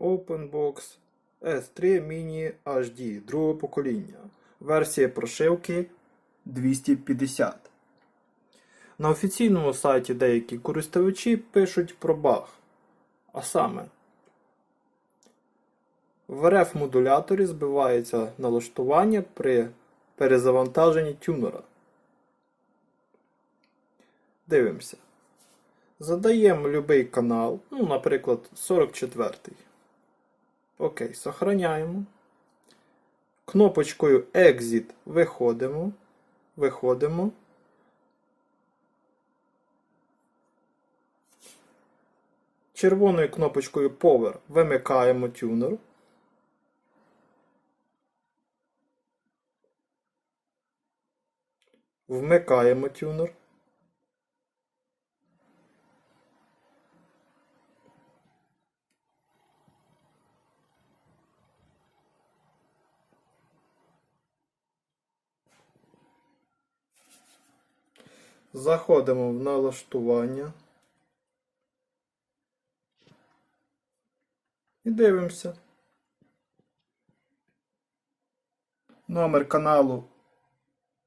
OpenBox S3 Mini HD другого покоління. Версія прошивки 250. На офіційному сайті деякі користувачі пишуть про баг. А саме, в RF модуляторі збивається налаштування при перезавантаженні тюнера. Дивимося. Задаємо будь-який канал, ну, наприклад, 44. Окей, сохраняємо. Кнопочкою Exit виходимо. Виходимо. Червоною кнопочкою Power вимикаємо тюнер. Вмикаємо тюнер. Заходимо в налаштування. І дивимося. Номер каналу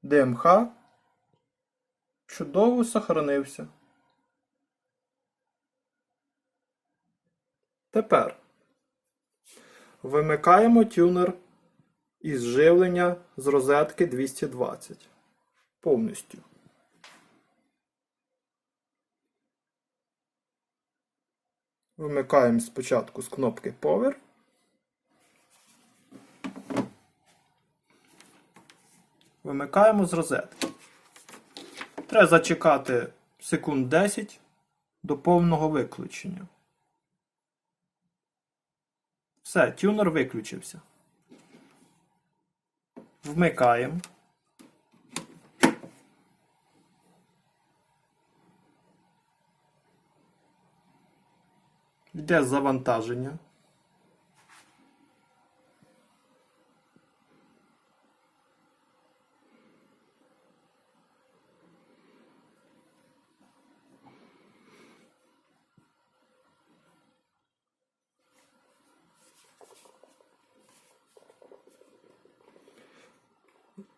ДМХ чудово сохранився. Тепер вимикаємо тюнер із живлення з розетки 220 повністю. Вимикаємо спочатку з кнопки Power. Вимикаємо з розетки. Треба зачекати секунд 10 до повного виключення. Все, тюнер виключився. Вмикаємо. Йде завантаження.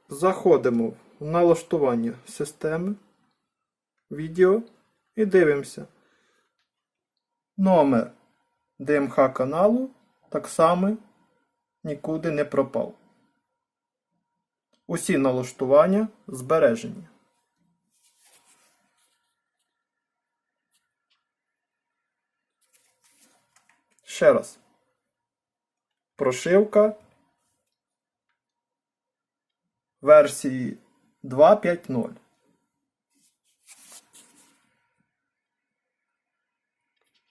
Заходимо в налаштування системи, відео і дивимося. Номер ДМХ каналу так само нікуди не пропав. Усі налаштування збережені. Ще раз. Прошивка версії 2.5.0.